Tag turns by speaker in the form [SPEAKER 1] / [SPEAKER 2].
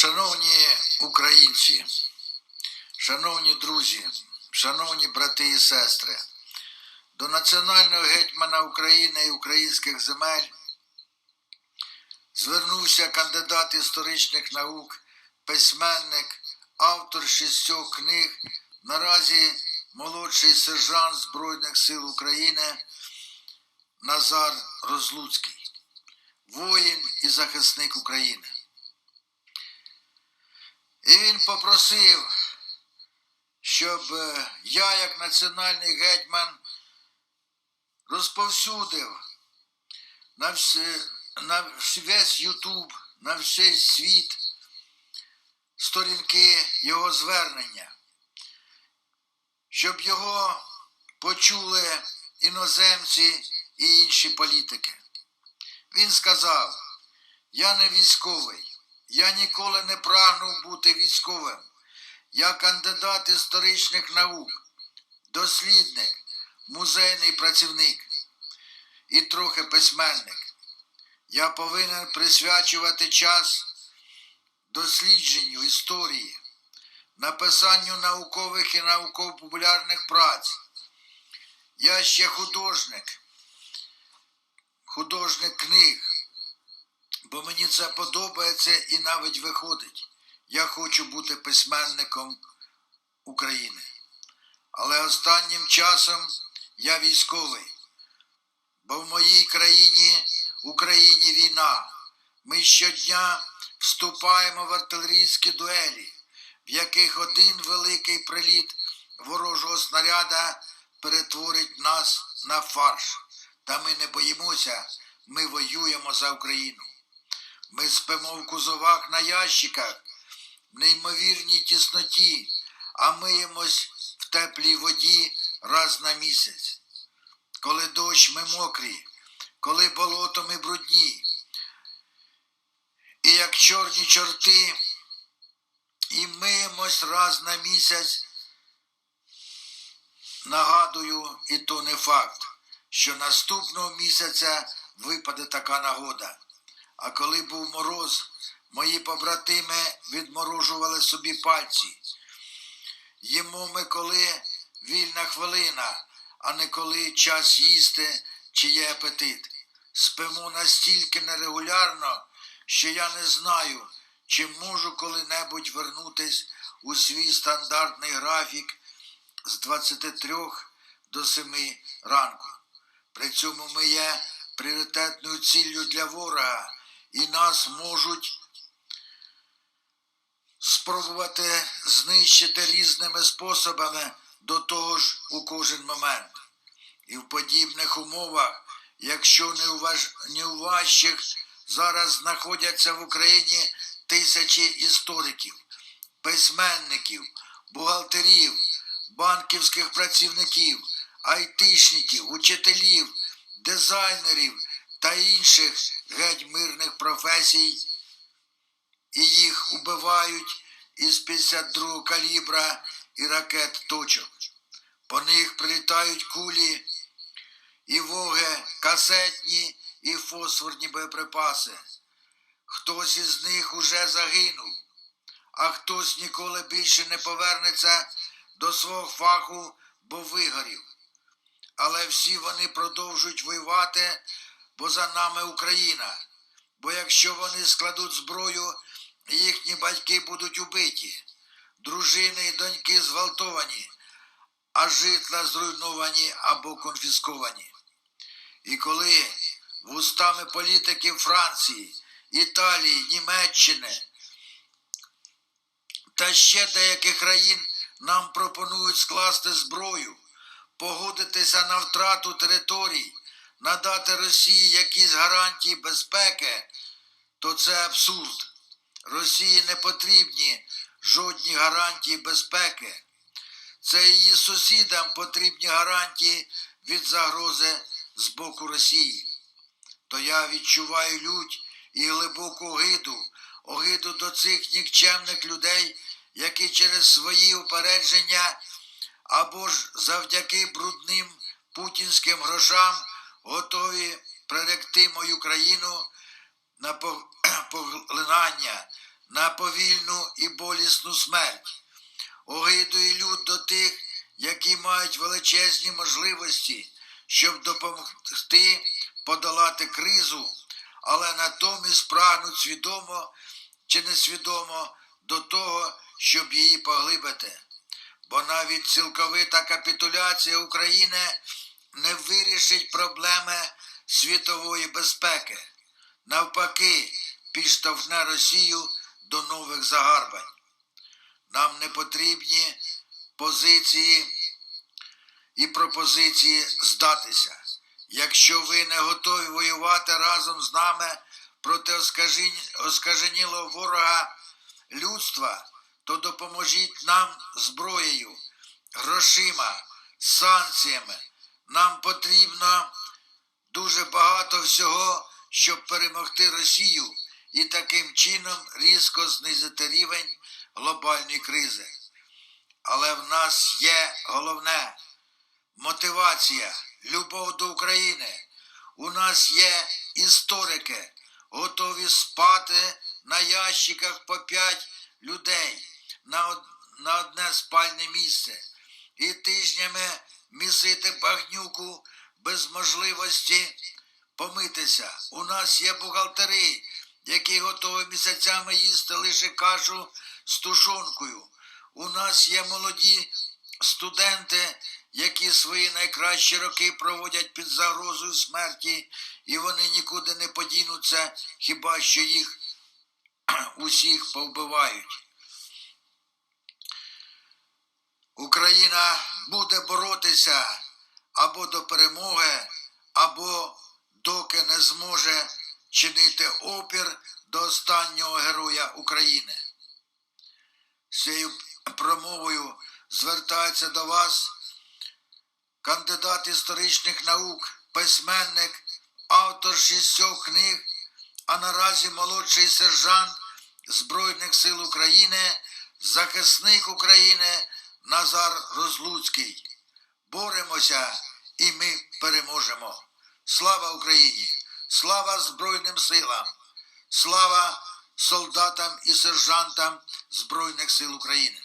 [SPEAKER 1] Шановні українці, шановні друзі, шановні брати і сестри, до національного гетьмана України і українських земель звернувся кандидат історичних наук, письменник, автор шістьох книг, наразі молодший сержант Збройних сил України Назар Розлуцький, воїн і захисник України. І він попросив, щоб е, я, як національний гетьман, розповсюдив на, все, на весь Ютуб, на весь світ сторінки його звернення, щоб його почули іноземці і інші політики. Він сказав, я не військовий. Я ніколи не прагнув бути військовим. Я кандидат історичних наук, дослідник, музейний працівник і трохи письменник. Я повинен присвячувати час дослідженню історії, написанню наукових і науково-популярних праць. Я ще художник, художник книг бо мені це подобається і навіть виходить. Я хочу бути письменником України. Але останнім часом я військовий, бо в моїй країні, Україні війна. Ми щодня вступаємо в артилерійські дуелі, в яких один великий приліт ворожого снаряда перетворить нас на фарш. Та ми не боїмося, ми воюємо за Україну. Ми спимо в кузовах на ящиках, в неймовірній тісноті, а миємось в теплій воді раз на місяць. Коли дощ ми мокрі, коли болото ми брудні. І як чорні чорти, і миємось раз на місяць, нагадую, і то не факт, що наступного місяця випаде така нагода. А коли був мороз, мої побратими відморожували собі пальці. Їмо ми коли вільна хвилина, а не коли час їсти чи є апетит. Спимо настільки нерегулярно, що я не знаю, чи можу коли-небудь вернутись у свій стандартний графік з 23 до 7 ранку. При цьому ми є пріоритетною ціллю для ворога і нас можуть спробувати знищити різними способами до того ж у кожен момент. І в подібних умовах, якщо не у, важчих, зараз знаходяться в Україні тисячі істориків, письменників, бухгалтерів, банківських працівників, айтишників, учителів, дизайнерів та інших геть мирних професій, і їх убивають із 52 калібра і ракет точок. По них прилітають кулі і воги, касетні і фосфорні боєприпаси. Хтось із них уже загинув, а хтось ніколи більше не повернеться до свого фаху, бо вигорів. Але всі вони продовжують воювати бо за нами Україна. Бо якщо вони складуть зброю, їхні батьки будуть убиті, дружини і доньки зґвалтовані, а житла зруйновані або конфісковані. І коли вустами політиків Франції, Італії, Німеччини та ще деяких країн нам пропонують скласти зброю, погодитися на втрату територій надати Росії якісь гарантії безпеки, то це абсурд. Росії не потрібні жодні гарантії безпеки. Це її сусідам потрібні гарантії від загрози з боку Росії. То я відчуваю лють і глибоку огиду, огиду до цих нікчемних людей, які через свої упередження або ж завдяки брудним путінським грошам готові приректи мою країну на поглинання, на повільну і болісну смерть. Огиду і люд до тих, які мають величезні можливості, щоб допомогти подолати кризу, але натомість прагнуть свідомо чи несвідомо до того, щоб її поглибити. Бо навіть цілковита капітуляція України не вирішить проблеми світової безпеки. Навпаки, підштовхне Росію до нових загарбань. Нам не потрібні позиції і пропозиції здатися. Якщо ви не готові воювати разом з нами проти оскаженілого ворога людства, то допоможіть нам зброєю, грошима, санкціями. Нам потрібно дуже багато всього, щоб перемогти Росію і таким чином різко знизити рівень глобальної кризи. Але в нас є головне мотивація, любов до України. У нас є історики, готові спати на ящиках по п'ять людей на, на одне спальне місце і тижнями місити багнюку без можливості помитися. У нас є бухгалтери, які готові місяцями їсти лише кашу з тушонкою. У нас є молоді студенти, які свої найкращі роки проводять під загрозою смерті, і вони нікуди не подінуться, хіба що їх усіх повбивають. Україна буде боротися або до перемоги, або доки не зможе чинити опір до останнього героя України. Цією промовою звертається до вас кандидат історичних наук, письменник, автор шістьох книг, а наразі молодший сержант Збройних сил України, захисник України Назар Розлуцький. Боремося і ми переможемо. Слава Україні! Слава Збройним силам! Слава солдатам і сержантам Збройних сил України!